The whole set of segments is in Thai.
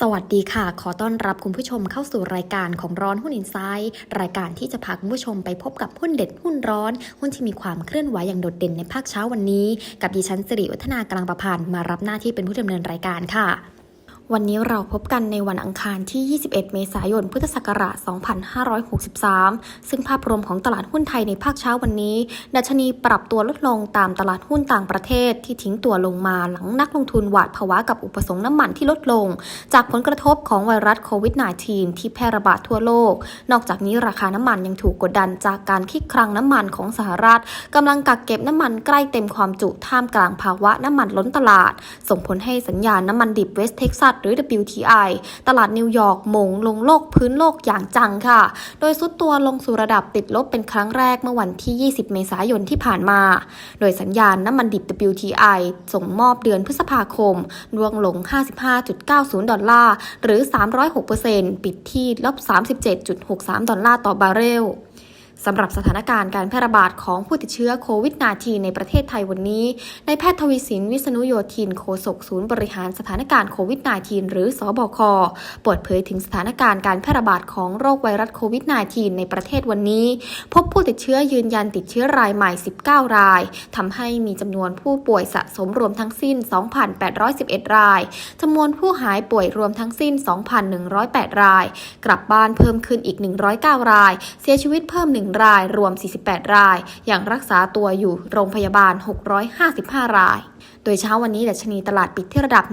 สวัสดีค่ะ ขอต้อนรับคุณผู้ชมเข้าสู่รายการของร้อนหุ้นอินไซด์รายการที่จะพาคุณผู้ชมไปพบกับหุ้นเด็ดหุ้นร้อน หุ้นที่มีความเคลื่อนไหวอย่างโดดเด่นในภาคเช้าวันนี้ กับดิฉันสิริวัฒนากลางประพันธ์มารับหน้าที่เป็นผู้ดำเนินรายการค่ะ วันนี้เราพบกันในวันอังคารที่ 21 เมษายน พุทธศักราช 2563 ซึ่งภาพรวมของตลาดหุ้นไทยในภาคเช้าวันนี้ ดัชนีปรับตัวลดลงตามตลาดหุ้นต่างประเทศที่ทิ้งตัวลงมาหลังนักลงทุนหวาดผวากับอุปสงค์น้ำมันที่ลดลง จากผลกระทบของไวรัสโควิด -19 ที่แพร่ระบาดทั่วโลก นอกจากนี้ราคาน้ำมันยังถูกกดดันจากการคิดคลังน้ำมันของสหรัฐกำลังกักเก็บน้ำมันใกล้เต็มความจุท่ามกลางภาวะน้ำมันล้นตลาด ส่งผลให้สัญญาณน้ำมันดิบเวสเท็กซัสหรือ WTI ตลาดนิวยอร์กหมงลงโลกพื้นโลกอย่างจังค่ะ โดยซุดตัวลงสู่ระดับติดลบเป็นครั้งแรกเมื่อวันที่ 20 เมษายนที่ผ่านมา โดยสัญญาณน้ำมันดิบ WTI ส่งมอบเดือนพฤษภาคมร่วงลง 55.90 ดอลลาร์ หรือ 306%ปิดที่ลบ 37.63 ดอลลาร์ต่อบาร์เรล สำหรับสถานการณ์การแพร่ระบาดของผู้ติดเชื้อโควิด -19 ในประเทศไทยวันนี้นายแพทย์ทวีสินวิษณุโยธินโฆษกศูนย์บริหารสถานการณ์โควิด -19 หรือสอบค เปิดเผยถึงสถานการณ์การแพร่ระบาดของโรคไวรัสโควิด -19 ในประเทศวันนี้ พบผู้ติดเชื้อยืนยันติดเชื้อรายใหม่ 19 รายทำให้มีจำนวนผู้ป่วยสะสมรวมทั้งสิ้น 2,811 รายจำนวนผู้หายป่วยรวมทั้งสิ้น 2,108 ราย กลับบ้านเพิ่มขึ้นอีก 109 ราย เสียชีวิตเพิ่ม1รายรวม 48 ราย อย่างรักษาตัวอยู่โรงพยาบาล 655 ราย โดยเช้าวันนี้ดัชนีตลาดปิดที่ระดับ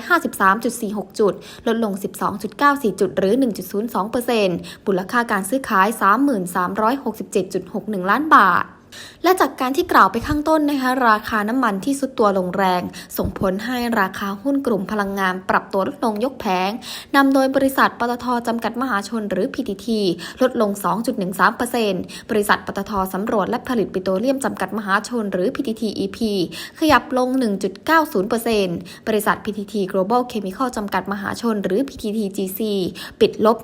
1,253.46 จุด ลดลง 12.94 จุดหรือ 1.02%มูลค่าการซื้อขาย 3367.61 ล้านบาท และจากการที่กล่าวไปข้างต้นนะคะราคาน้ำมันที่สุดตัวลงแรง ส่งผลให้ราคาหุ้นกลุ่มพลังงานปรับตัวลดลงยกแผงนำโดยบริษัทปตทจำกัดมหาชนหรือ PTT ลดลง 2.13%บริษัทปตทสำรวจและผลิตปิโตรเลียมจำกัดมหาชนหรือ PTT EP ขยับลง 1.90%บริษัท PTT Global Chemical จำกัดมหาชนหรือ PTTGC ปิดลบ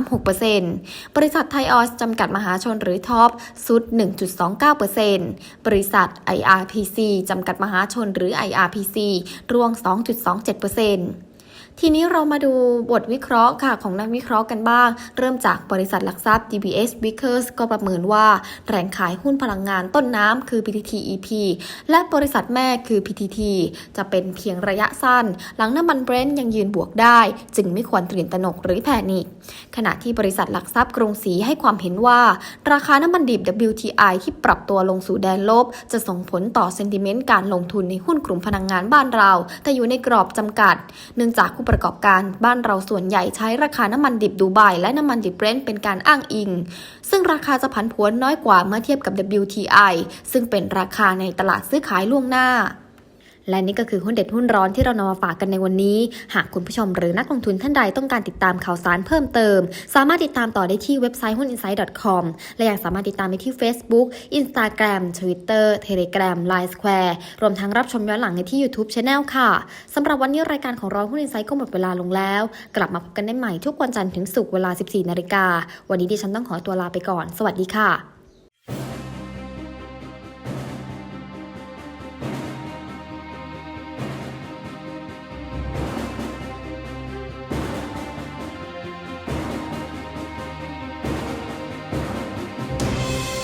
1.36%บริษัทไทยออยล์จำกัดมหาชนหรือท็อปสุด1.29%บริษัท IRPC จำกัดมหาชนหรือ IRPC ร่วง 2.27% ทีนี้เรามาดูบทวิเคราะห์ค่ะของนักวิเคราะห์กันบ้าง เริ่มจากบริษัทหลักทรัพย์ DBS Vickers ก็ประเมินว่า แรงขายหุ้นพลังงานต้นน้ำคือ PTT EP และบริษัทแม่คือ PTT จะเป็นเพียงระยะสั้น หลังน้ำมันเบรนท์ยังยืนบวกได้ จึงไม่ควรตื่นตระหนกหรือแพนิคขณะที่บริษัทหลักทรัพย์กรุงศรีให้ความเห็นว่า ราคาน้ำมันดิบ WTI ที่ปรับตัวลงสู่แดนลบ จะส่งผลต่อเซนติเมนต์การลงทุนในหุ้นกลุ่มพลังงานบ้านเรา แต่อยู่ในกรอบจำกัด เนื่องจากผู้ประกอบการบ้านเราส่วนใหญ่ใช้ราคาน้ำมันดิบดูไบและน้ำมันดิบเบรนท์เป็นการอ้างอิง ซึ่งราคาจะผันผวนน้อยกว่าเมื่อเทียบกับ WTI ซึ่งเป็นราคาในตลาดซื้อขายล่วงหน้า และนี่ก็คือหุ้นเด็ดหุ้นร้อนที่เรานำมาฝากกันในวันนี้ หากคุณผู้ชมหรือนักลงทุนท่านใดต้องการติดตามข่าวสารเพิ่มเติม สามารถติดตามต่อได้ที่เว็บไซต์หุ้น insight com และยังสามารถติดตามได้ที่ Facebook Instagram Twitter Telegram Line Square รวมทั้งรับชมย้อนหลังในที่ YouTube Channel ค่ะสำหรับวันนี้รายการของเราหุ้น insight ก็หมดเวลาลงแล้ว กลับมาพบกันได้ใหม่ทุกวันจันทร์ถึงศุกร์เวลา 14นาฬิกาวันนี้ดิฉันต้องขอตัวลาไปก่อน สวัสดีค่ะ